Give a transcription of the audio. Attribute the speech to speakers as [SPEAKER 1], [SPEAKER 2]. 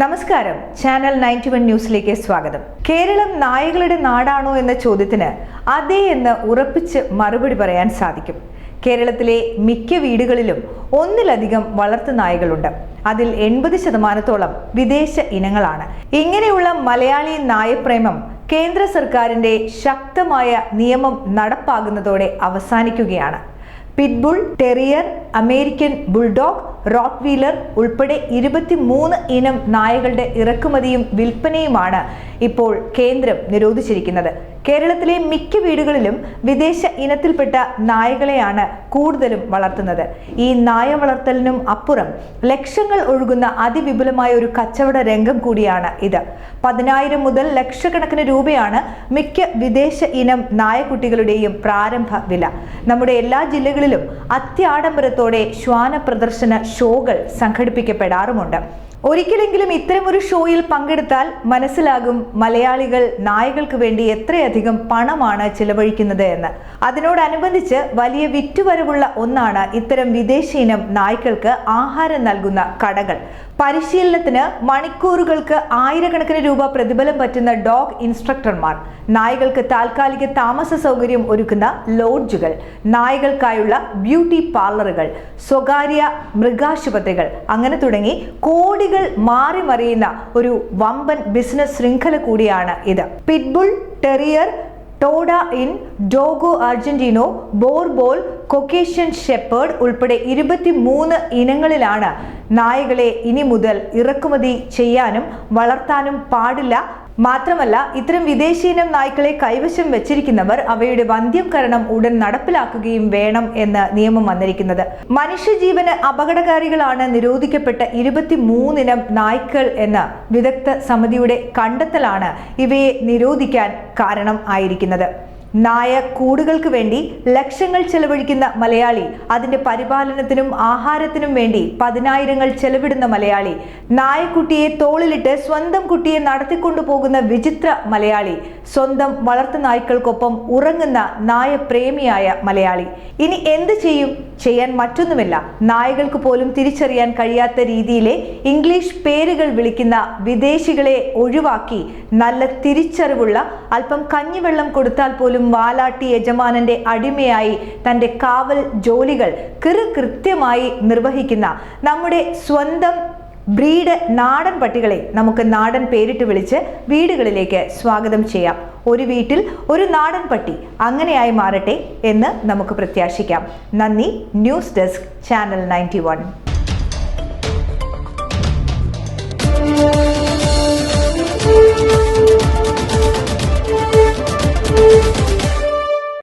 [SPEAKER 1] നമസ്കാരം. Channel ninety one ന്യൂസിലേക്ക് സ്വാഗതം. കേരളം നായകളുടെ നാടാണോ എന്ന ചോദ്യത്തിന് അതെ എന്ന് ഉറപ്പിച്ച് മറുപടി പറയാൻ സാധിക്കും. കേരളത്തിലെ മിക്ക വീടുകളിലും ഒന്നിലധികം വളർത്തു നായകളുണ്ട്. അതിൽ എൺപത് ശതമാനത്തോളം വിദേശ ഇനങ്ങളാണ്. ഇങ്ങനെയുള്ള മലയാളി നായപ്രേമം കേന്ദ്ര സർക്കാരിന്റെ ശക്തമായ നിയമം നടപ്പാകുന്നതോടെ അവസാനിക്കുകയാണ്. Pitbull terrier American bulldog rottweiler ഉൾപ്പെടെ ഇരുപത്തിമൂന്ന് ഇനം നായകളുടെ ഇറക്കുമതിയും വിൽപ്പനയുമാണ് ഇപ്പോൾ കേന്ദ്രം നിരോധിച്ചിരിക്കുന്നത്. കേരളത്തിലെ മിക്ക വീടുകളിലും വിദേശ ഇനത്തിൽപ്പെട്ട നായകളെയാണ് കൂടുതലും വളർത്തുന്നത്. ഈ നായ വളർത്തലിനും അപ്പുറം ലക്ഷങ്ങൾ ഒഴുകുന്ന അതിവിപുലമായ ഒരു കച്ചവട രംഗം കൂടിയാണ് ഇത്. പതിനായിരം മുതൽ ലക്ഷക്കണക്കിന് രൂപയാണ് മിക്ക വിദേശ ഇനം നായക്കുട്ടികളുടെയും പ്രാരംഭ വില. നമ്മുടെ എല്ലാ ജില്ലകളിലും അത്യാഡംബരത്തോടെ ശ്വാന പ്രദർശന ഷോകൾ സംഘടിപ്പിക്കപ്പെടാറുമുണ്ട്. ഒരിക്കലെങ്കിലും ഇത്തരം ഒരു ഷോയിൽ പങ്കെടുത്താൽ മനസ്സിലാകും മലയാളികൾ നായകൾക്ക് വേണ്ടി എത്രയധികം പണമാണ് ചിലവഴിക്കുന്നത് എന്ന്. അതിനോടനുബന്ധിച്ച് വലിയ വിറ്റുവരവുള്ള ഒന്നാണ് ഇത്തരം വിദേശ ഇനം നായ്ക്കൾക്ക് ആഹാരം നൽകുന്ന കടകൾ. പരിശീലനത്തിന് മണിക്കൂറുകൾക്ക് ആയിരക്കണക്കിന് രൂപ പ്രതിഫലം പറ്റുന്ന ഡോഗ് ഇൻസ്ട്രക്ടർമാർ. നായകൾക്ക് താൽക്കാലിക താമസ സൗകര്യം ഒരുക്കുന്ന ലോഡ്ജുകൾ. നായകൾക്കായുള്ള ബ്യൂട്ടി പാർലറുകൾ. സ്വകാര്യ മൃഗാശുപത്രികൾ. അങ്ങനെ തുടങ്ങി കോടികൾ മാറി മറിയുന്ന ഒരു വമ്പൻ ബിസിനസ് ശൃംഖല കൂടിയാണ് ഇത്. Pitbull terrier Tosa Inu Dogo Argentino Boerboel Caucasian shepherd ഉൾപ്പെടെ ഇരുപത്തിമൂന്ന് ഇനങ്ങളിലാണ് നായകളെ ഇനി മുതൽ ഇറക്കുമതി ചെയ്യാനും വളർത്താനും പാടില്ല മാത്രമല്ല ഇത്തരം വിദേശീനം നായ്ക്കളെ കൈവശം വെച്ചിരിക്കുന്നവർ അവയുടെ വന്ധ്യംകരണം ഉടൻ നടപ്പിലാക്കുകയും വേണം എന്ന് നിയമം വന്നിരിക്കുന്നത്. മനുഷ്യജീവന് അപകടകാരികളാണ് നിരോധിക്കപ്പെട്ട ഇരുപത്തിമൂന്നിനം നായ്ക്കൾ എന്ന വിദഗ്ധ സമിതിയുടെ കണ്ടെത്തലാണ് ഇവയെ നിരോധിക്കാൻ കാരണം ആയിരിക്കുന്നത്. നായ കൂടുകൾക്ക് വേണ്ടി ലക്ഷങ്ങൾ ചെലവഴിക്കുന്ന മലയാളി അതിന്റെ പരിപാലനത്തിനും ആഹാരത്തിനും വേണ്ടി പതിനായിരങ്ങൾ ചെലവിടുന്ന മലയാളി നായക്കുട്ടിയെ തോളിലിട്ട് സ്വന്തം കുട്ടിയെ നടത്തിക്കൊണ്ടു പോകുന്ന വിചിത്ര മലയാളി സ്വന്തം വളർത്തു നായ്ക്കൾക്കൊപ്പം ഉറങ്ങുന്ന നായ പ്രേമിയായ മലയാളി. ഇനി എന്ത് ചെയ്യും? ചെയ്യാൻ മറ്റൊന്നുമില്ല. നായകൾക്ക് പോലും തിരിച്ചറിയാൻ കഴിയാത്ത രീതിയിലെ ഇംഗ്ലീഷ് പേരുകൾ വിളിക്കുന്ന വിദേശികളെ ഒഴിവാക്കി നല്ല തിരിച്ചറിവുള്ള അല്പം കഞ്ഞിവെള്ളം കൊടുത്താൽ പോലും വാലാട്ടി യജമാനന്റെ അടിമയായി തന്റെ കാവൽ ജോലികൾ കൃത്യമായി നിർവഹിക്കുന്ന നമ്മുടെ സ്വന്തം ബ്രീഡ് നാടൻ പട്ടികളെ നമുക്ക് നാടൻ പേരിട്ട് വിളിച്ച് വീടുകളിലേക്ക് സ്വാഗതം ചെയ്യാം. ഒരു വീട്ടിൽ ഒരു നാടൻ പട്ടി അങ്ങനെയായി മാറട്ടെ എന്ന് നമുക്ക് പ്രത്യാശിക്കാം. നന്ദി ന്യൂസ് ഡെസ്ക് ചാനൽ നയന്റി